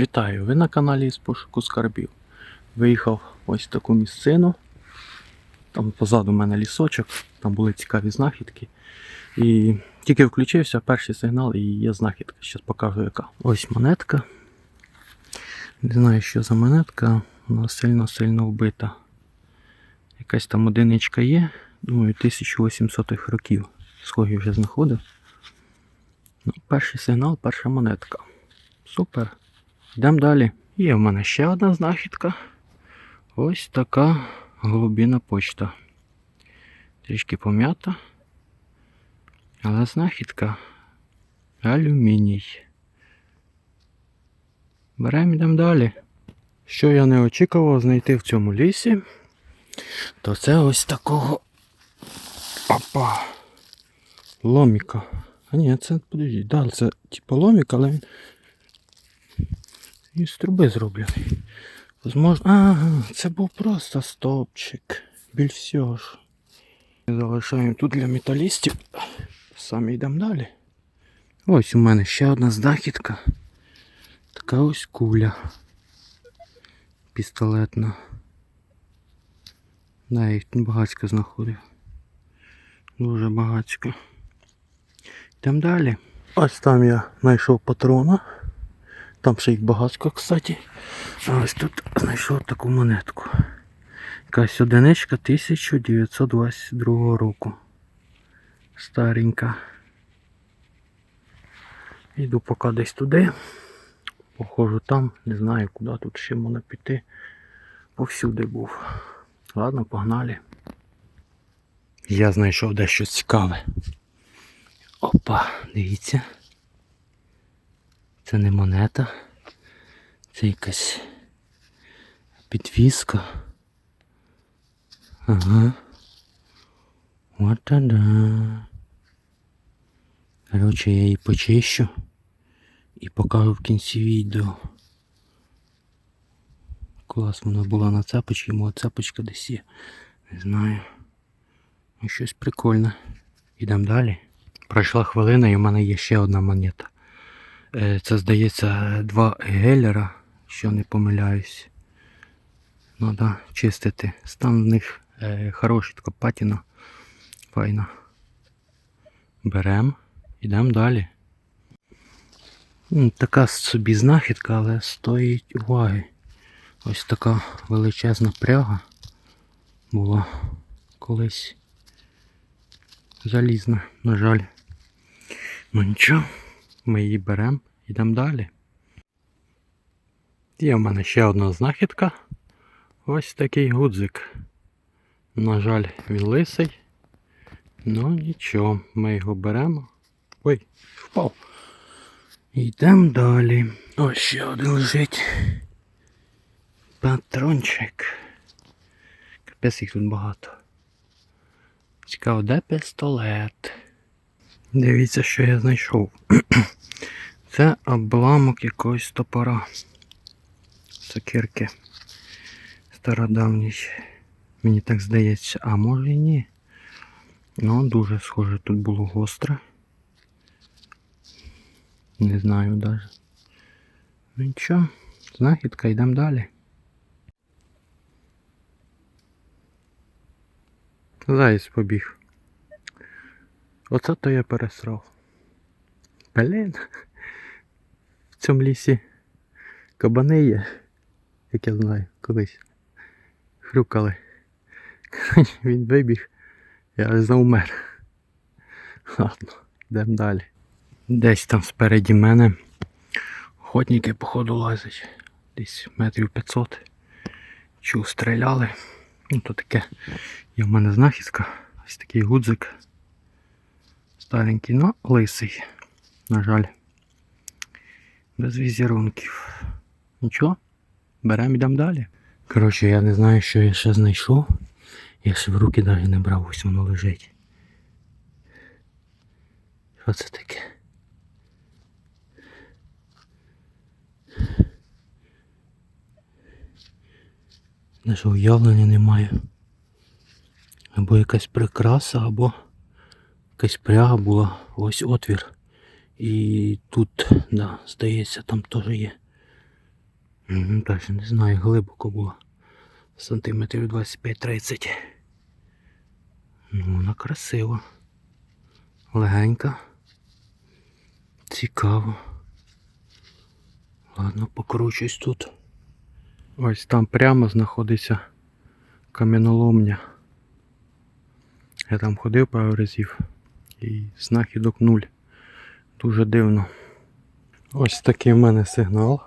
Вітаю! Ви на каналі з пошуку скарбів. Виїхав ось в таку місцину. Там позаду в мене лісочок, там були цікаві знахідки. І тільки включився перший сигнал і є знахідка. Зараз покажу яка. Ось монетка. Не знаю, що за монетка, вона сильно-сильно вбита. Якась там одиничка є. Думаю, 1800-х років. Схожі вже знаходив. Ну, перший сигнал, перша монетка. Супер. Йдемо далі. Є в мене ще одна знахідка. Ось така голубіна почта. Трішки пом'ята. Але знахідка алюміній. Беремо йдемо далі. Що я не очікував знайти в цьому лісі, то це ось такого опа. Ломіка. А ні, це подожди, да, це типу ломік, але він із труби зроблений. Возможно. Ага, це був просто стовпчик. Біль всього ж. Залишаємо тут для металістів. Самі йдемо далі. Ось у мене ще одна знахідка. Така ось куля. Пістолетна. Да, їх багацько знаходив. Дуже багацько. Йдемо далі. Ось там я знайшов патрона. Там ще їх багатько, кстати. Ось тут знайшов таку монетку. Якась одиничка 1922 року. Старенька. Йду поки десь туди. Походжу там, не знаю куди тут ще можна піти. Повсюди був. Ладно, погнали. Я знайшов дещо цікаве. Опа, дивіться. Це не монета. Це якась підвіска. Ага. От да. Коротше, я її почищу і покажу в кінці відео. Клас вона була на цепочці, моя цепочка десь є. Не знаю. Ну, щось прикольне. Йдемо далі. Пройшла хвилина і в мене є ще одна монета. Е, Це, здається, два гелера, що не помиляюсь. Надо чистити. Стан в них е, хороший, така патіна. Файна. Берем, йдемо далі. Така собі знахідка, але стоїть уваги. Ось така величезна пряга була колись залізна, на жаль. Ну нічого, ми її беремо, йдемо далі. Є в мене ще одна знахідка. Ось такий гудзик. На жаль, він лисий. Ну нічого, ми його беремо. Ой, впав. Йдемо далі. Ось ще один лежить. Патрончик. Капець їх тут багато. Цікаво, де пістолет? Дивіться, що я знайшов. Це обламок якогось топора. Сокирки. Стародавній. Мені так здається, а може і ні. Ну, дуже схоже тут було гостре. Не знаю навіть. Ну нічого, знахідка, йдемо далі. Заєць побіг. Оце то я пересрав. Блін. Цьому лісі кабани є, як я знаю, колись. Хрюкали. Він вибіг, я заумер. Ладно, йдемо далі. Десь там спереді мене охотники, походу, лазять. Десь метрів 500. Чув, стріляли. Ну то таке. Є в мене знахідка. Ось такий гудзик. Старенький, но лисий. На жаль. Без візерунків. Нічого, беремо йдемо далі. Коротше, я не знаю, що я ще знайшов. Я ще в руки навіть не брав, ось воно лежить. Що це таке? Навіть уявлення немає. Або якась прикраса, або якась пряга була. Ось отвір. І тут, да, здається, там теж є Даже не знаю, глибоко було. Сантиметрів 25-30. Ну, вона красива. Легенька. Цікаво. Ладно, покручусь тут. Ось там прямо знаходиться кам'яноломня. Я там ходив пару разів і знахідок нуль. Дуже дивно. Ось такий в мене сигнал.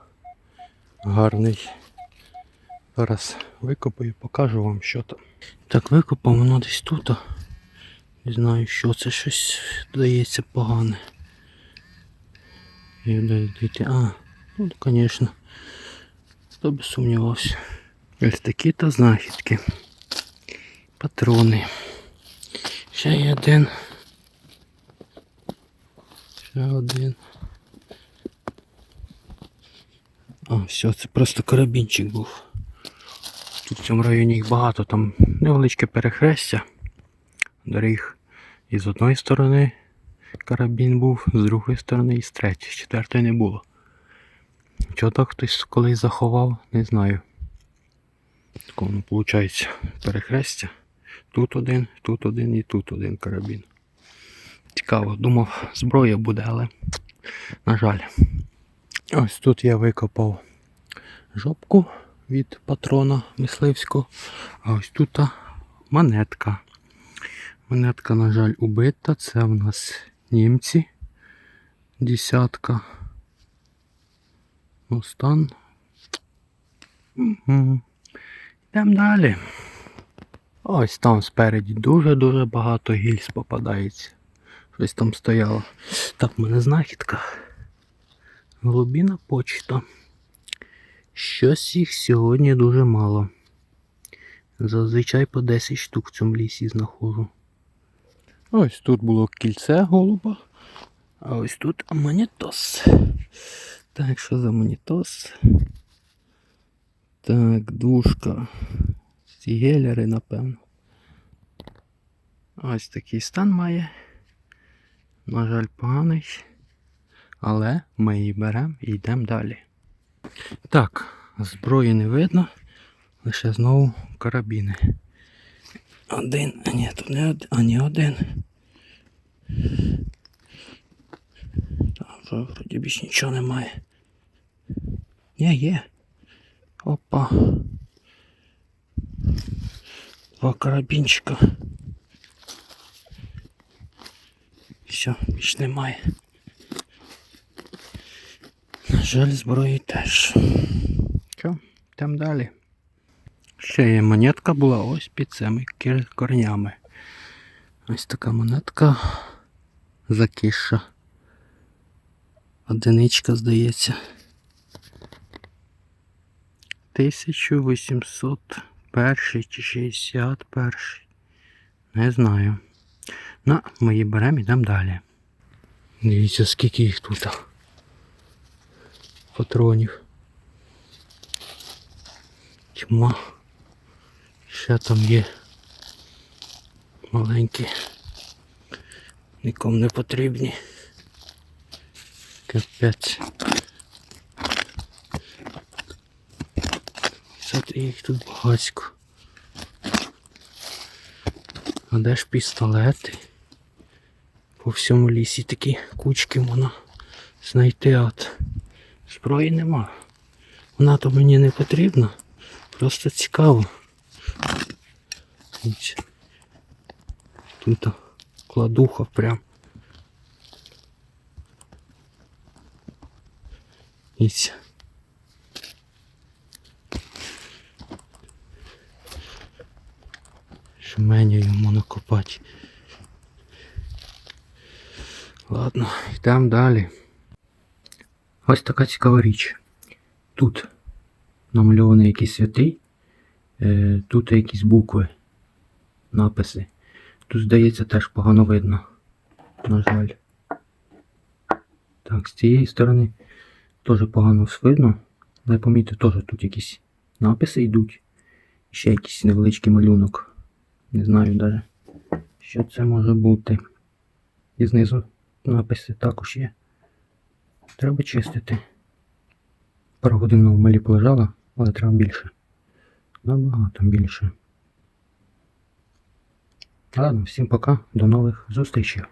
Гарний. Зараз викопаю, покажу вам, що там. Так, викопав воно десь тут. Не знаю, що це щось здається погане. І. А, ну звісно. Хто би сумнівався. Ось такі то знахідки. Патрони. Ще є один. Ще один. А, все, це просто карабінчик був. Тут в цьому районі їх багато, там невеличке перехрестя доріг. І з одної сторони карабін був, з другої сторони і з третьої, з четвертої не було. Чого так хтось колись заховав, не знаю. Такого ну, виходить перехрестя. Тут один, тут один і тут один карабін. Цікаво, думав, зброя буде, але на жаль. Ось тут я викопав жопку від патрона мисливського. А ось тут монетка. Монетка, на жаль, убита. Це в нас німці. Десятка. Ну, стан. Йдемо далі. Ось там спереді дуже-дуже багато гільз попадається. Щось там стояло. Так, в мене знахідка. Голубіна почта. Щось їх сьогодні дуже мало. Зазвичай по 10 штук в цьому лісі знаходжу. Ось тут було кільце голуба. А ось тут монітос. Так, що за монітос? Так, дужка. Ці гелери, напевно. Ось такий стан має. На жаль, поганий. Але ми її беремо і йдемо далі. Так, зброї не видно. Лише знову карабіни. Один, а ні, тут не один, а ні один. Там вроді більш нічого немає. Ні, є. Опа. Два карабінчика. Все, більш немає. На жаль, зброї теж. Що, йдемо далі. Ще є монетка була ось під цими корнями. Ось така монетка закиша. Одиничка, здається. 1801 чи 61. Не знаю. Ну, ми її беремо йдемо далі. Дивіться, скільки їх тут. Патронів. Тьма. Ще там є маленькі. Нікому не потрібні. Капець. Смотри, їх тут багатько. А де ж пістолети? По всьому лісі такі кучки можна знайти, от зброї нема. Вона то мені не потрібна. Просто цікаво. Тут кладуха прям. Ось. Жменю йому накопати. Ладно, йдемо далі. Ось така цікава річ. Тут намальований якийсь святий, е, тут якісь букви, написи. Тут, здається, теж погано видно. На жаль. Так, з цієї сторони теж погано видно. Але помітьте, теж тут якісь написи йдуть. Ще якийсь невеличкий малюнок. Не знаю навіть, що це може бути. І знизу написи також є. Треба чистити. Пару годин в малі полежала, але треба більше. Набагато більше. Ладно, всім пока, до нових зустрічей.